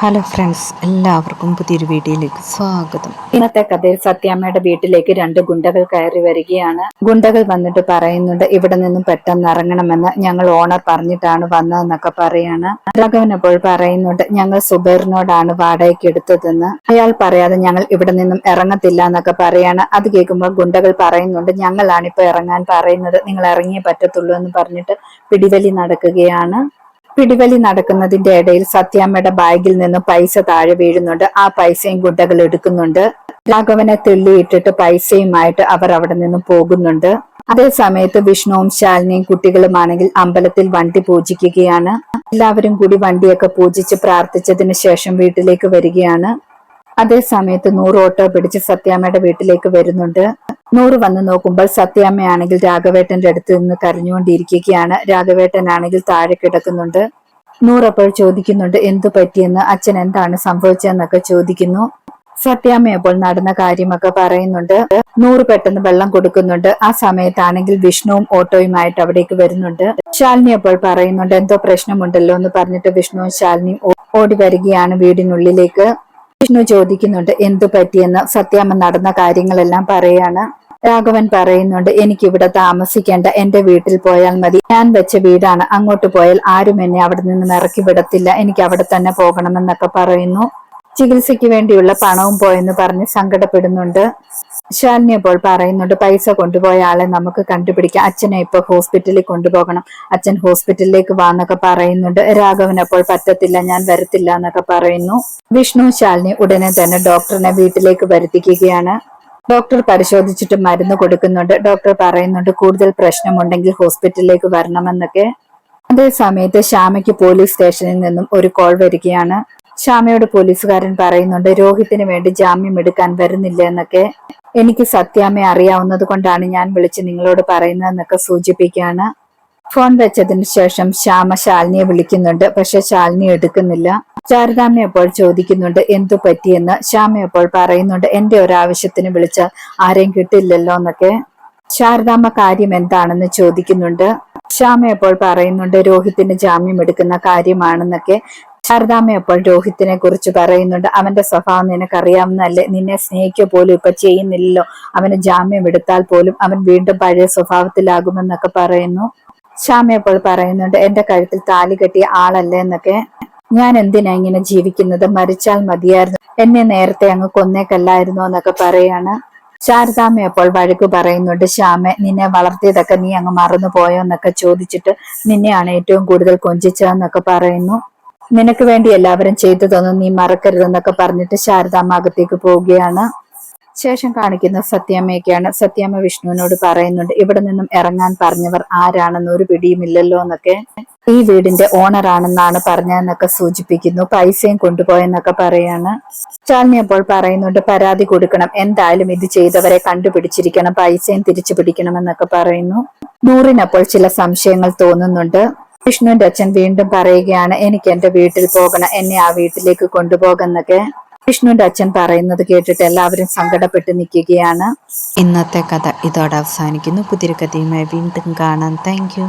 Hello friends എല്ലാവർക്കും പുതിയൊരു വീഡിയോയിലേക്ക് സ്വാഗതം. ഇന്നത്തെ കഥയിൽ സത്യാമ്മയുടെ വീട്ടിലേക്ക് രണ്ട് ഗുണ്ടകൾ കയറി വരികയാണ്. ഗുണ്ടകൾ വന്നിട്ട് പറയുന്നുണ്ട് ഇവിടെ നിന്നും പെട്ടെന്ന് ഇറങ്ങണമെന്ന് ഞങ്ങൾ ഓണർ പറഞ്ഞിട്ടാണ് വന്നതെന്നൊക്കെ പറയാണ്. രാഘവൻ അപ്പോൾ പറയുന്നുണ്ട് ഞങ്ങൾ സുബൈറിനോടാണ് വാടകയ്ക്ക് എടുത്തതെന്ന്. അയാൾ പറയാതെ ഞങ്ങൾ ഇവിടെ നിന്നും ഇറങ്ങത്തില്ല എന്നൊക്കെ പറയാണ്. അത് കേൾക്കുമ്പോൾ ഗുണ്ടകൾ പറയുന്നുണ്ട് ഞങ്ങളാണ് ഇപ്പൊ ഇറങ്ങാൻ പറയുന്നത്. നിങ്ങൾ ഇറങ്ങിയേ പറ്റത്തുള്ളൂ എന്ന് പറഞ്ഞിട്ട് പിടിവലി നടക്കുകയാണ്. പിടിവലി നടക്കുന്നതിന്റെ ഇടയിൽ സത്യാമ്മയുടെ ബാഗിൽ നിന്ന് പൈസ താഴെ വീഴുന്നുണ്ട്. ആ പൈസയും ഗുണ്ടകൾ എടുക്കുന്നുണ്ട്. രാഘവനെ തെള്ളിയിട്ടിട്ട് പൈസയുമായിട്ട് അവർ അവിടെ നിന്ന് പോകുന്നുണ്ട്. അതേ സമയത്ത് വിഷ്ണുവും ശാലിനിയും കുട്ടികളുമാണെങ്കിൽ അമ്പലത്തിൽ വണ്ടി പൂജിക്കുകയാണ്. എല്ലാവരും കൂടി വണ്ടിയൊക്കെ പൂജിച്ച് പ്രാർത്ഥിച്ചതിന് ശേഷം വീട്ടിലേക്ക് വരികയാണ്. അതേ സമയത്ത് നൂറ് ഓട്ടോ പിടിച്ച് സത്യാമ്മയുടെ വീട്ടിലേക്ക് വരുന്നുണ്ട്. നൂറ് വന്ന് നോക്കുമ്പോൾ സത്യാമ്മയാണെങ്കിൽ രാഘവേട്ടന്റെ അടുത്ത് നിന്ന് കരഞ്ഞുകൊണ്ടിരിക്കുകയാണ്. രാഘവേട്ടനാണെങ്കിൽ താഴെ കിടക്കുന്നുണ്ട്. നൂറപ്പോൾ ചോദിക്കുന്നുണ്ട് എന്തു പറ്റിയെന്ന്? അച്ഛൻ എന്താണ് സംഭവിച്ചതെന്നൊക്കെ ചോദിക്കുന്നു. സത്യാമ്മ അപ്പോൾ നടന്ന കാര്യമൊക്കെ പറയുന്നുണ്ട്. നൂറ് പെട്ടെന്ന് വെള്ളം കൊടുക്കുന്നുണ്ട്. ആ സമയത്താണെങ്കിൽ വിഷ്ണുവും ഓട്ടോയുമായിട്ട് അവിടേക്ക് വരുന്നുണ്ട്. ശാലിനി അപ്പോൾ പറയുന്നുണ്ട് എന്തോ പ്രശ്നമുണ്ടല്ലോ എന്ന് പറഞ്ഞിട്ട് വിഷ്ണുവും ശാലിനിയും ഓടി വരികയാണ് വീടിനുള്ളിലേക്ക്. വിഷ്ണു ചോദിക്കുന്നുണ്ട് എന്തു പറ്റിയെന്ന്? സത്യാമ്മ നടന്ന കാര്യങ്ങളെല്ലാം പറയാണ്. രാഘവൻ പറയുന്നുണ്ട് എനിക്കിവിടെ താമസിക്കേണ്ട എന്റെ വീട്ടിൽ പോയാൽ മതി. ഞാൻ വെച്ച വീടാണ്. അങ്ങോട്ട് പോയാൽ ആരും എന്നെ അവിടെ നിന്ന് ഇറക്കി വിടത്തില്ല. എനിക്ക് അവിടെ തന്നെ പോകണമെന്നൊക്കെ പറയുന്നു. ചികിത്സയ്ക്ക് വേണ്ടിയുള്ള പണവും പോയെന്ന് പറഞ്ഞ് സങ്കടപ്പെടുന്നുണ്ട്. ശാലിനി അപ്പോൾ പറയുന്നുണ്ട് പൈസ കൊണ്ടുപോയ ആളെ നമുക്ക് കണ്ടുപിടിക്കാം. അച്ഛനെ ഇപ്പൊ ഹോസ്പിറ്റലിൽ കൊണ്ടുപോകണം. അച്ഛൻ ഹോസ്പിറ്റലിലേക്ക് വാന്നൊക്കെ പറയുന്നുണ്ട്. രാഘവൻ അപ്പോൾ പറ്റത്തില്ല ഞാൻ വരത്തില്ല എന്നൊക്കെ പറയുന്നു. വിഷ്ണു ശാലിനി ഉടനെ തന്നെ ഡോക്ടറിനെ വീട്ടിലേക്ക് വരുത്തിക്കുകയാണ്. ഡോക്ടർ പരിശോധിച്ചിട്ട് മരുന്ന് കൊടുക്കുന്നുണ്ട്. ഡോക്ടർ പറയുന്നുണ്ട് കൂടുതൽ പ്രശ്നമുണ്ടെങ്കിൽ ഹോസ്പിറ്റലിലേക്ക് വരണമെന്നൊക്കെ. അതേ സമയത്ത് ശ്യാമയ്ക്ക് പോലീസ് സ്റ്റേഷനിൽ നിന്നും ഒരു കോൾ വരികയാണ്. ശ്യാമയോട് പോലീസുകാരൻ പറയുന്നുണ്ട് രോഹിത്തിന് വേണ്ടി ജാമ്യം എടുക്കാൻ വരുന്നില്ല എന്നൊക്കെ എനിക്ക് സത്യാമ്മയെ അറിയാവുന്നത് കൊണ്ടാണ് ഞാൻ വിളിച്ച് നിങ്ങളോട് പറയുന്നതെന്നൊക്കെ സൂചിപ്പിക്കുകയാണ്. ഫോൺ വെച്ചതിന് ശേഷം ശ്യാമ ശാലിനിയെ വിളിക്കുന്നുണ്ട് പക്ഷെ ശാലിനി എടുക്കുന്നില്ല. ശാരദാമ്മ അപ്പോൾ ചോദിക്കുന്നുണ്ട് എന്തു പറ്റിയെന്ന് ശ്യാമ അപ്പോൾ പറയുന്നുണ്ട് എന്റെ ഒരാവശ്യത്തിന് വിളിച്ച ആരെയും കിട്ടില്ലല്ലോ എന്നൊക്കെ. ശാരദാമ്മ കാര്യം എന്താണെന്ന് ചോദിക്കുന്നുണ്ട്. ശ്യാമ അപ്പോൾ പറയുന്നുണ്ട് രോഹിത്തിന് ജാമ്യം എടുക്കുന്ന കാര്യമാണെന്നൊക്കെ ശാരദാമ്മ അപ്പോൾ രോഹിത്തിനെ കുറിച്ച് പറയുന്നുണ്ട്. അവന്റെ സ്വഭാവം നിനക്കറിയാവുന്നതല്ലേ? നിന്നെ സ്നേഹിക്കുക പോലും ഇപ്പൊ ചെയ്യുന്നില്ലല്ലോ. അവന് ജാമ്യം എടുത്താൽ പോലും അവൻ വീണ്ടും പഴയ സ്വഭാവത്തിലാകുമെന്നൊക്കെ പറയുന്നു. ശ്യാമയപ്പോൾ പറയുന്നുണ്ട് എന്റെ കഴുത്തിൽ താലി കെട്ടിയ ആളല്ലേ എന്നൊക്കെ. ഞാൻ എന്തിനാ ഇങ്ങനെ ജീവിക്കുന്നത്? മരിച്ചാൽ മതിയായിരുന്നു. എന്നെ നേരത്തെ അങ്ങ് കൊന്നേക്കല്ലായിരുന്നോ എന്നൊക്കെ പറയാണ്. ശാരദാമ്മ അപ്പോൾ വഴക്ക് പറയുന്നുണ്ട് ശ്യാമെ നിന്നെ വളർത്തിയതൊക്കെ നീ അങ്ങ് മറന്നു പോയോ എന്നൊക്കെ ചോദിച്ചിട്ട് നിന്നെയാണ് ഏറ്റവും കൂടുതൽ കൊഞ്ചിച്ചതെന്നൊക്കെ പറയുന്നു. നിനക്ക് വേണ്ടി എല്ലാവരും ചെയ്തതൊന്നും നീ മറക്കരുതെന്നൊക്കെ പറഞ്ഞിട്ട് ശാരദാമ്മ അകത്തേക്ക് പോവുകയാണ്. ശേഷം കാണിക്കുന്ന സത്യാമ്മയൊക്കെയാണ്. സത്യാമ്മ വിഷ്ണുവിനോട് പറയുന്നുണ്ട് ഇവിടെ നിന്നും ഇറങ്ങാൻ പറഞ്ഞവർ ആരാണെന്ന് ഒരു പിടിയുമില്ലല്ലോ എന്നൊക്കെ. ഈ വീടിന്റെ ഓണർ ആണെന്നാണ് പറഞ്ഞതെന്നൊക്കെ സൂചിപ്പിക്കുന്നു. പൈസയും കൊണ്ടുപോയെന്നൊക്കെ പറയാണ്. ചാൽമി അപ്പോൾ പറയുന്നുണ്ട് പരാതി കൊടുക്കണം. എന്തായാലും ഇത് ചെയ്തവരെ കണ്ടുപിടിച്ചിരിക്കണം. പൈസയും തിരിച്ചു പിടിക്കണം എന്നൊക്കെ പറയുന്നു. നൂറിനപ്പോൾ ചില സംശയങ്ങൾ തോന്നുന്നുണ്ട്. വിഷ്ണുവിന്റെ അച്ഛൻ വീണ്ടും പറയുകയാണ് എനിക്ക് എന്റെ വീട്ടിൽ പോകണം എന്നെ ആ വീട്ടിലേക്ക് കൊണ്ടുപോകുന്നൊക്കെ. വിഷ്ണുവിന്റെ അച്ഛൻ പറയുന്നത് കേട്ടിട്ട് എല്ലാവരും സങ്കടപ്പെട്ട് നിൽക്കുകയാണ്. ഇന്നത്തെ കഥ ഇതോടെ അവസാനിക്കുന്നു. പുതിയ കഥയുമായി വീണ്ടും കാണാം. താങ്ക്